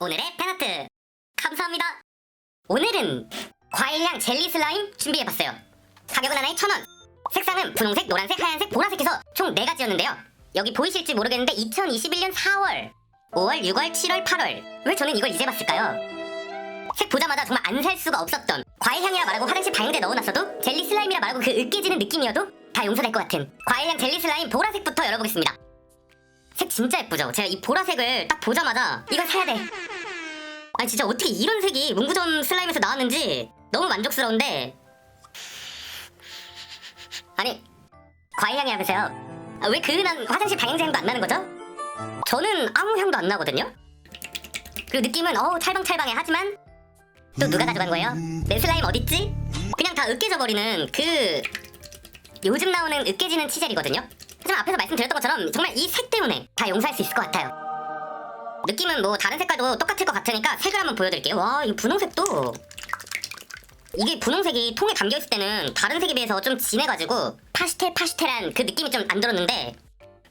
오늘의 팬아트 감사합니다. 오늘은 과일향 젤리 슬라임 준비해봤어요. 가격은 하나에 천 원. 색상은 분홍색, 노란색, 하얀색, 보라색 해서 총 4가지였는데요. 여기 보이실지 모르겠는데 2021년 4월, 5월, 6월, 7월, 8월. 왜 저는 이걸 이제 봤을까요? 색 보자마자 정말 안 살 수가 없었던 과일향이라 말하고 화장실 방향제 넣어놨어도 젤리 슬라임이라 말하고 그 으깨지는 느낌이어도 다 용서될 것 같은 과일향 젤리 슬라임 보라색부터 열어보겠습니다. 색 진짜 예쁘죠? 제가 이 보라색을 딱 보자마자 이걸 사야 돼. 아니 진짜 어떻게 이런 색이 문구점 슬라임에서 나왔는지 너무 만족스러운데 아니 과일향이 하면서요 아, 왜그 흔한 화장실 방향제 향도 안 나는 거죠? 저는 아무 향도 안 나거든요 그리고 느낌은 어우 찰방찰방해 하지만 또 누가 가져간 거예요? 내 슬라임 어딨지? 그냥 다 으깨져 버리는 그 요즘 나오는 으깨지는 치젤이거든요 하지만 앞에서 말씀드렸던 것처럼 정말 이 색 때문에 다 용서할 수 있을 것 같아요 느낌은 뭐 다른 색깔도 똑같을 것 같으니까 색을 한번 보여드릴게요. 와, 이 분홍색도 이게 분홍색이 통에 담겨있을 때는 다른 색에 비해서 좀 진해가지고 파스텔 파스텔한 그 느낌이 좀 안 들었는데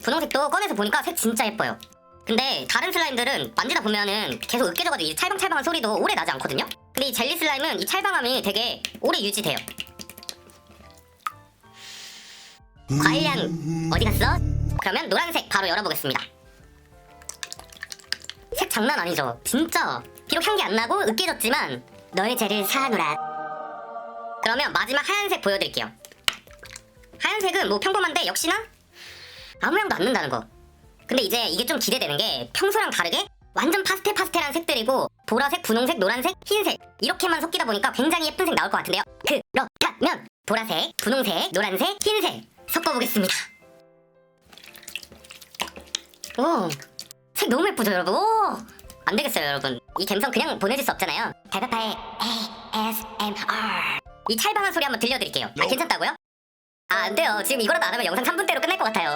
분홍색도 꺼내서 보니까 색 진짜 예뻐요. 근데 다른 슬라임들은 만지다 보면은 계속 으깨져가지고 이 찰방찰방한 소리도 오래 나지 않거든요? 근데 이 젤리 슬라임은 이 찰방함이 되게 오래 유지돼요. 과일향 어디 갔어? 그러면 노란색 바로 열어보겠습니다. 색 장난 아니죠. 진짜. 비록 향기 안 나고 으깨졌지만 너의 죄를 사하노라. 그러면 마지막 하얀색 보여드릴게요. 하얀색은 뭐 평범한데 역시나 아무 향도 안 난다는 거. 근데 이제 이게 좀 기대되는 게 평소랑 다르게 완전 파스텔 파스텔한 색들이고 보라색, 분홍색, 노란색, 흰색 이렇게만 섞이다 보니까 굉장히 예쁜 색 나올 것 같은데요. 그렇다면 보라색, 분홍색, 노란색, 흰색 섞어보겠습니다. 오, 색 너무 예쁘죠 여러분? 오! 안 되겠어요 여러분. 이 감성 그냥 보내줄 수 없잖아요. 달바파의 ASMR 이 찰방한 소리 한번 들려드릴게요. 아 괜찮다고요? 아 안 돼요. 지금 이거라도 안 하면 영상 3분대로 끝날 것 같아요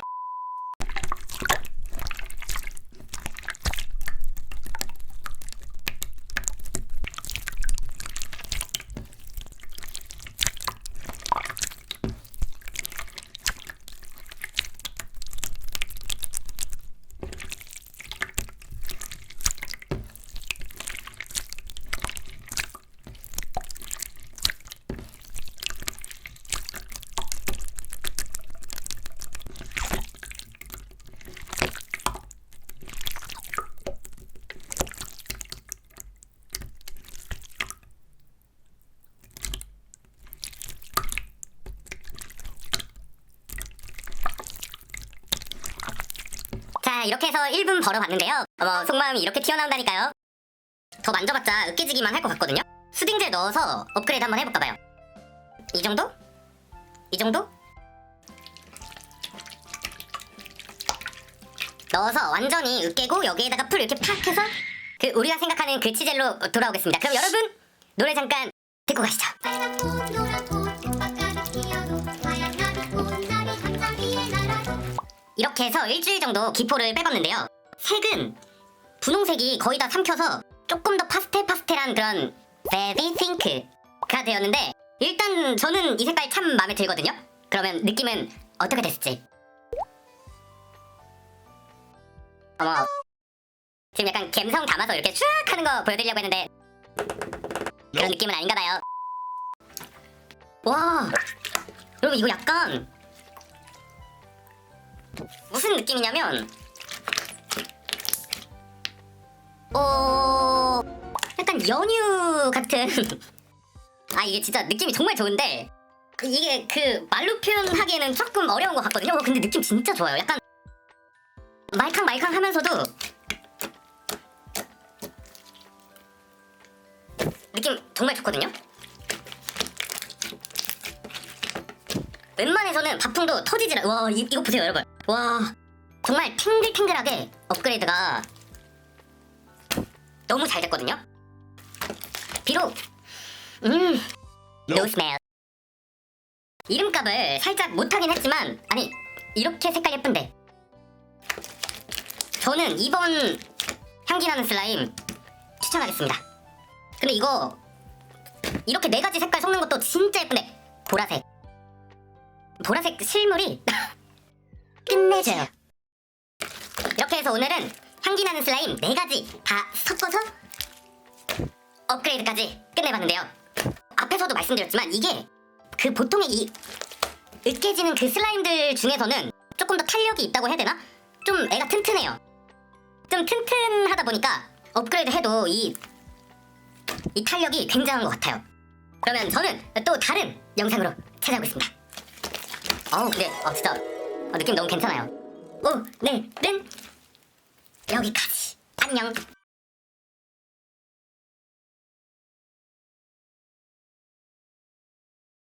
자 이렇게 해서 1분 벌어봤는데요. 어머 속마음이 이렇게 튀어나온다니까요. 더 만져봤자 으깨지기만 할 것 같거든요. 수딩젤 넣어서 업그레이드 한번 해볼까봐요. 이 정도? 이 정도? 넣어서 완전히 으깨고 여기에다가 풀 이렇게 팍 해서 그 우리가 생각하는 그 치젤로 돌아오겠습니다. 그럼 여러분 노래 잠깐 듣고 가시죠 이렇게 해서 일주일 정도 기포를 빼봤는데요. 색은 분홍색이 거의 다 삼켜서 조금 더 파스텔 파스텔한 그런 베비 핑크가 되었는데 일단 저는 이 색깔 참 마음에 들거든요. 그러면 느낌은 어떻게 됐을지. 어머. 지금 약간 감성 담아서 이렇게 쫙 하는 거 보여드리려고 했는데 그런 느낌은 아닌가 봐요. 와. 여러분 이거 약간 무슨 느낌이냐면 어 약간 연유 같은 아 이게 진짜 느낌이 정말 좋은데 그 이게 그 말로 표현하기에는 조금 어려운 것 같거든요. 어, 근데 느낌 진짜 좋아요. 약간 말캉말캉 하면서도 느낌 정말 좋거든요. 웬만해서는 바풍도 터지질 않... 와 이, 이거 보세요 여러분 와 정말 탱글탱글하게 업그레이드가 너무 잘 됐거든요? 비록 음 no smell. 이름값을 살짝 못하긴 했지만 아니 이렇게 색깔 예쁜데. 저는 이번 향기 나는 슬라임 추천하겠습니다. 근데 이거 이렇게 네 가지 색깔 섞는 것도 진짜 예쁜데. 보라색. 보라색 실물이 끝내줘요. 이렇게 해서 오늘은 향기 나는 슬라임 4가지 다 섞어서 업그레이드까지 끝내봤는데요. 앞에서도 말씀드렸지만 이게 그 보통의 이 으깨지는 그 슬라임들 중에서는 조금 더 탄력이 있다고 해야 되나? 좀 애가 튼튼해요. 좀 튼튼하다 보니까 업그레이드 해도 이, 이 탄력이 굉장한 것 같아요. 그러면 저는 또 다른 영상으로 찾아오겠습니다. 어우, 근데 어, 진짜 어, 느낌 너무 괜찮아요. 오, 네, 는 여기까지. 안녕.